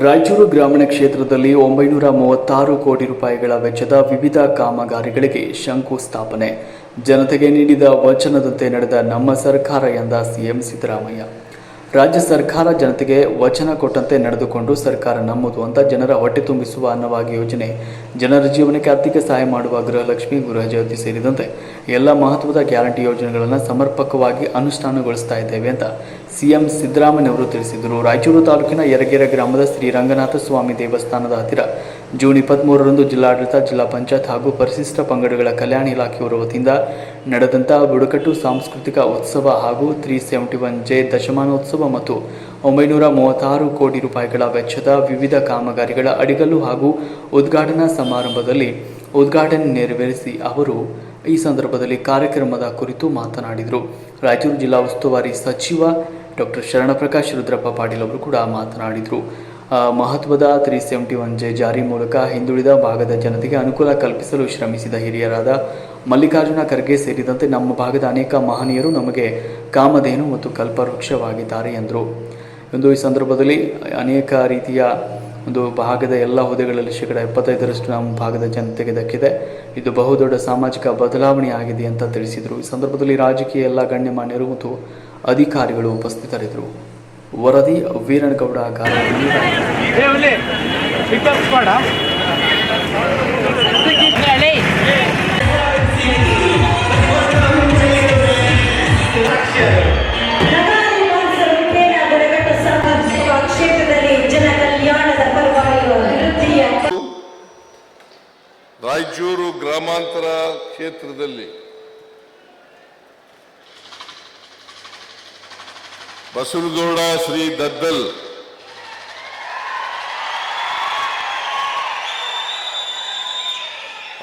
ರಾಯಚೂರು ಗ್ರಾಮೀಣ ಕ್ಷೇತ್ರದಲ್ಲಿ ಒಂಬೈನೂರ ಮೂವತ್ತಾರು ಕೋಟಿ ರೂಪಾಯಿಗಳ ವೆಚ್ಚದ ವಿವಿಧ ಕಾಮಗಾರಿಗಳಿಗೆ ಶಂಕುಸ್ಥಾಪನೆ ಜನತೆಗೆ ನೀಡಿದ ವಚನದಂತೆ ನಡೆದ ನಮ್ಮ ಸರ್ಕಾರ ಎಂದ ಸಿಎಂ ಸಿದ್ದರಾಮಯ್ಯ. ರಾಜ್ಯ ಸರ್ಕಾರ ಜನತೆಗೆ ವಚನ ಕೊಟ್ಟಂತೆ ನಡೆದುಕೊಂಡು ಸರ್ಕಾರ ನಮ್ಮದು ಅಂತ ಜನರ ಹೊಟ್ಟೆ ತುಂಬಿಸುವ ಅನ್ನವಾಗಿ ಯೋಜನೆ. ಜನರ ಜೀವನಕ್ಕೆ ಆರ್ಥಿಕ ಸಹಾಯ ಮಾಡುವ ಗೃಹಲಕ್ಷ್ಮಿ ಗೃಹ ಜ್ಯೋತಿ ಸೇರಿದಂತೆ ಎಲ್ಲ ಮಹತ್ವದ ಗ್ಯಾರಂಟಿ ಯೋಜನೆಗಳನ್ನು ಸಮರ್ಪಕವಾಗಿ ಅನುಷ್ಠಾನಗೊಳಿಸ್ತಾ ಇದ್ದೇವೆ ಅಂತ ಸಿಎಂ ಸಿದ್ದರಾಮಯ್ಯನವರು ತಿಳಿಸಿದರು. ರಾಯಚೂರು ತಾಲೂಕಿನ ಯರಗೆರೆ ಗ್ರಾಮದ ಶ್ರೀ ರಂಗನಾಥ ಸ್ವಾಮಿ ದೇವಸ್ಥಾನದ ಹತ್ತಿರ ಜೂನ್ ಇಪ್ಪತ್ತ್ಮೂರರಂದು ಜಿಲ್ಲಾಡಳಿತ, ಜಿಲ್ಲಾ ಪಂಚಾಯತ್ ಹಾಗೂ ಪರಿಶಿಷ್ಟ ಪಂಗಡಗಳ ಕಲ್ಯಾಣ ಇಲಾಖೆಯವರ ವತಿಯಿಂದ ನಡೆದಂತಹ ಬುಡಕಟ್ಟು ಸಾಂಸ್ಕೃತಿಕ ಉತ್ಸವ ಹಾಗೂ ತ್ರೀ ಸೆವೆಂಟಿ ಒನ್ ಜೆ ದಶಮಾನೋತ್ಸವ ಮತ್ತು ಒಂಬೈನೂರ ಮೂವತ್ತಾರು ಕೋಟಿ ರೂಪಾಯಿಗಳ ವೆಚ್ಚದ ವಿವಿಧ ಕಾಮಗಾರಿಗಳ ಅಡಿಗಲ್ಲು ಹಾಗೂ ಉದ್ಘಾಟನಾ ಸಮಾರಂಭದಲ್ಲಿ ಉದ್ಘಾಟನೆ ನೆರವೇರಿಸಿ ಅವರು ಈ ಸಂದರ್ಭದಲ್ಲಿ ಕಾರ್ಯಕ್ರಮದ ಕುರಿತು ಮಾತನಾಡಿದರು. ರಾಯಚೂರು ಜಿಲ್ಲಾ ಉಸ್ತುವಾರಿ ಸಚಿವ ಡಾಕ್ಟರ್ ಶರಣಪ್ರಕಾಶ್ ರುದ್ರಪ್ಪ ಪಾಟೀಲ್ ಅವರು ಕೂಡ ಮಾತನಾಡಿದರು. ಮಹತ್ವದ ತ್ರೀ ಸೆವೆಂಟಿ ಒನ್ ಜೆ ಜಾರಿ ಮೂಲಕ ಹಿಂದುಳಿದ ಭಾಗದ ಜನತೆಗೆ ಅನುಕೂಲ ಕಲ್ಪಿಸಲು ಶ್ರಮಿಸಿದ ಹಿರಿಯರಾದ ಮಲ್ಲಿಕಾರ್ಜುನ ಖರ್ಗೆ ಸೇರಿದಂತೆ ನಮ್ಮ ಭಾಗದ ಅನೇಕ ಮಹನೀಯರು ನಮಗೆ ಕಾಮಧೇನು ಮತ್ತು ಕಲ್ಪವೃಕ್ಷವಾಗಿದ್ದಾರೆ ಎಂದರು. ಒಂದು ಈ ಸಂದರ್ಭದಲ್ಲಿ ಅನೇಕ ರೀತಿಯ ಒಂದು ಭಾಗದ ಎಲ್ಲ ಹುದ್ದೆಗಳಲ್ಲಿ ಶೇಕಡ ಎಪ್ಪತ್ತೈದರಷ್ಟು ನಮ್ಮ ಭಾಗದ ಜನತೆಗೆ ದಕ್ಕಿದೆ. ಇದು ಬಹುದೊಡ್ಡ ಸಾಮಾಜಿಕ ಬದಲಾವಣೆ ಆಗಿದೆ ಅಂತ ತಿಳಿಸಿದರು. ಈ ಸಂದರ್ಭದಲ್ಲಿ ರಾಜಕೀಯ ಎಲ್ಲ ಗಣ್ಯಮಾನ್ಯರು ಮತ್ತು ಅಧಿಕಾರಿಗಳು ಉಪಸ್ಥಿತರಿದ್ದರು. ವರದಿ ವೀರನಗೌಡ ರಾಯಚೂರು ಗ್ರಾಮಾಂತರ ಹುಲಿ ಪಿಕಪ್ ಮಾಡ ನಗರಾಭಿಮಾನಿಸಲಿಕ್ಕೆ ಬುಡಕಟ್ಟು ಸಾಮಾಜಿಕ ಕ್ಷೇತ್ರದಲ್ಲಿ ಜನ ಕಲ್ಯಾಣದ ಪರವಾಗಿ ಅಭಿವೃದ್ಧಿಯ ರಾಯಚೂರು ಗ್ರಾಮಾಂತರ ಕ್ಷೇತ್ರದಲ್ಲಿ ಬಸವನಗೌಡ ಶ್ರೀ ದದ್ದಲ್.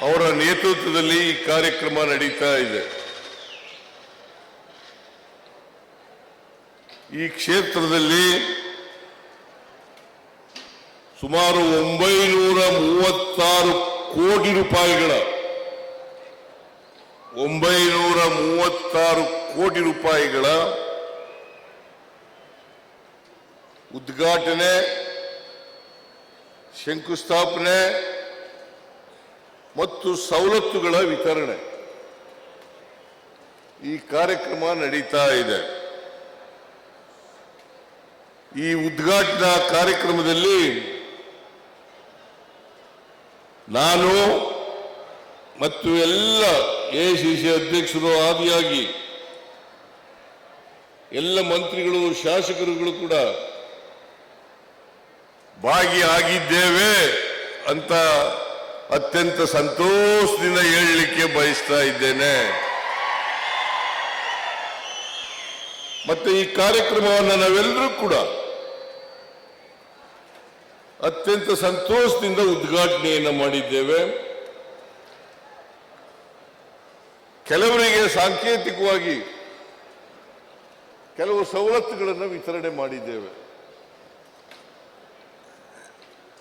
ಅವರ ನೇತೃತ್ವದಲ್ಲಿ ಈ ಕಾರ್ಯಕ್ರಮ ನಡೀತಾ ಇದೆ. ಈ ಕ್ಷೇತ್ರದಲ್ಲಿ ಸುಮಾರು ಒಂಬೈನೂರ ಮೂವತ್ತಾರು ಕೋಟಿ ರೂಪಾಯಿಗಳ ಒಂಬೈನೂರ ಮೂವತ್ತಾರು ಕೋಟಿ ರೂಪಾಯಿಗಳ ಉದ್ಘಾಟನೆ, ಶಂಕುಸ್ಥಾಪನೆ ಮತ್ತು ಸವಲತ್ತುಗಳ ವಿತರಣೆ. ಈ ಕಾರ್ಯಕ್ರಮ ನಡೀತಾ ಇದೆ. ಈ ಉದ್ಘಾಟನಾ ಕಾರ್ಯಕ್ರಮದಲ್ಲಿ ನಾನು ಮತ್ತು ಎಲ್ಲ ಎಸಿಸಿ ಅಧ್ಯಕ್ಷರು ಆದಿಯಾಗಿ ಎಲ್ಲ ಮಂತ್ರಿಗಳು, ಶಾಸಕರುಗಳು ಕೂಡ ಭಾಗಿಯಾಗಿದ್ದೇವೆ ಅಂತ ಅತ್ಯಂತ ಸಂತೋಷದಿಂದ ಹೇಳಲಿಕ್ಕೆ ಬಯಸ್ತಾ ಇದ್ದೇನೆ. ಮತ್ತೆ ಈ ಕಾರ್ಯಕ್ರಮವನ್ನು ನಾವೆಲ್ಲರೂ ಕೂಡ ಅತ್ಯಂತ ಸಂತೋಷದಿಂದ ಉದ್ಘಾಟನೆಯನ್ನು ಮಾಡಿದ್ದೇವೆ. ಕೆಲವರಿಗೆ ಸಾಂಕೇತಿಕವಾಗಿ ಕೆಲವು ಸವಲತ್ತುಗಳನ್ನು ವಿತರಣೆ ಮಾಡಿದ್ದೇವೆ.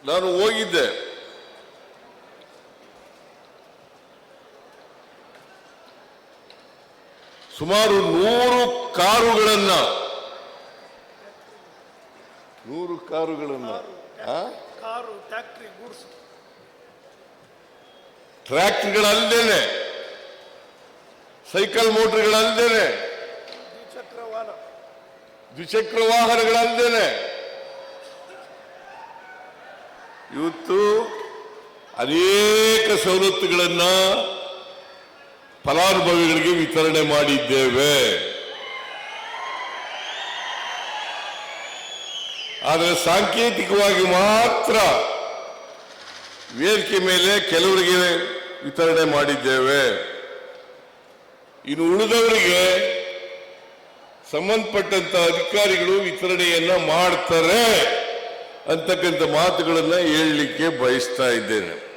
ನಾನು ಹೋಗಿದ್ದೆ. ಸುಮಾರು ನೂರು ಕಾರುಗಳನ್ನ. ನೂರು ಕಾರುಗಳನ್ನ ಆ? Car tractor goods. ಟ್ರ್ಯಾಕ್ಟ್ರಿಗಳಲ್ಲದೇನೆ ಸೈಕಲ್ ಮೋಟರ್ಗಳಲ್ಲದೇನೆ ದ್ವಿಚಕ್ರ ವಾಹನ. ದ್ವಿಚಕ್ರ ವಾಹನಗಳಲ್ಲದೇನೆ ಇವತ್ತು ಅನೇಕ ಸವಲತ್ತುಗಳನ್ನ ಫಲಾನುಭವಿಗಳಿಗೆ ವಿತರಣೆ ಮಾಡಿದ್ದೇವೆ. ಆದರೆ ಸಾಂಕೇತಿಕವಾಗಿ ಮಾತ್ರ ವೇದಿಕೆ ಮೇಲೆ ಕೆಲವರಿಗೆ ವಿತರಣೆ ಮಾಡಿದ್ದೇವೆ. ಇನ್ನು ಉಳಿದವರಿಗೆ ಸಂಬಂಧಪಟ್ಟಂತ ಅಧಿಕಾರಿಗಳು ವಿತರಣೆಯನ್ನ ಮಾಡ್ತಾರೆ. ಅಂತಕ್ಕಂಥ ಮಾತುಗಳನ್ನು ಹೇಳಲಿಕ್ಕೆ ಬಯಸ್ತಾ ಇದ್ದೇನೆ.